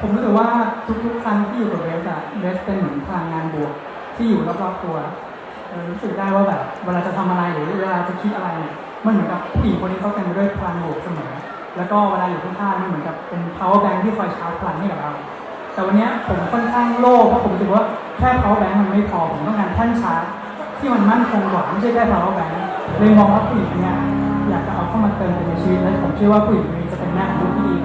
ผมรู้สึกว่าทุกๆครั้งที่อยู่กับเวสอะเวสเป็นเหมือนพลังงานบวกที่อยู่รอบๆตัวรู้สึกได้ว่าแบบเวลาจะทำอะไรหรือเวลาจะคิดอะไรเนี่ยมันเหมือนกับผู้หญิงคนนี้เขาเต็มไปด้วยพลังบวกเสมอ แล้วก็เวลาอยู่ข้างๆมันเหมือนกับเป็น power bank ที่คอยชาร์จพลังให้กับเรา แต่วันนี้ผมค่อนข้างโล่เพราะผมรู้สึกว่าแค่ power bank มันไม่พอผมต้องการแท่นชาร์จที่มันมั่นคงกว่าไม่ใช่แค่ power bank เลยมองว่าผู้หญิงเนี้ยอยากจะเอาเข้ามาเติมในชีวิตและผมเชื่อว่าผู้หญิงคนนี้จะเป็นแม่ของลูกที่ดี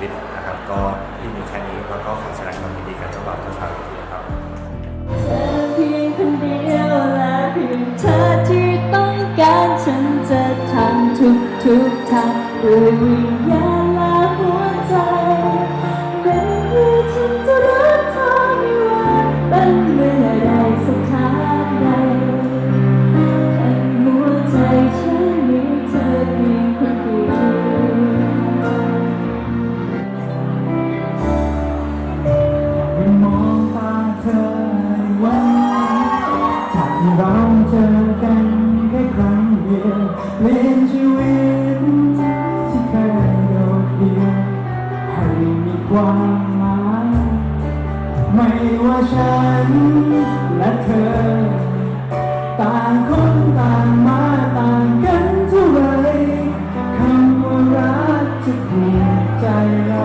ตลอดชีวิตนะครับ ก็ที่มีแค่นี้แล้วก็ขอแสดงความยินดีกับเจ้าบ่าวเจ้าสาวอีกทีครับเพียงคนเดียวและเพียงเธอที่ต้องการฉันจะทำทุกทุกทางด้วยวิญญาณ ความหมายไม่ว่าฉันและเธอ ต่างคนต่างมาต่างกันเท่าไรคำว่ารักจะผูกใจเรา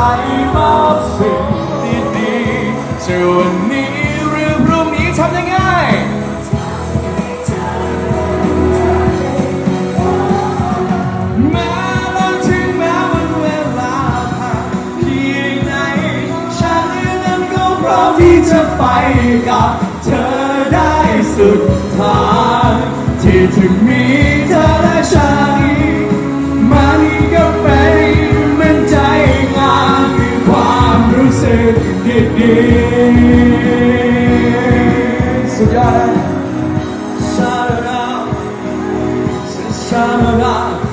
เธอไปกับเธอได้สุดทางที่ถึงมีเธอและฉันมันก็เป็นเหมือนใจงานคือความรู้สึกดีๆสุดยอด Shut up, shut up.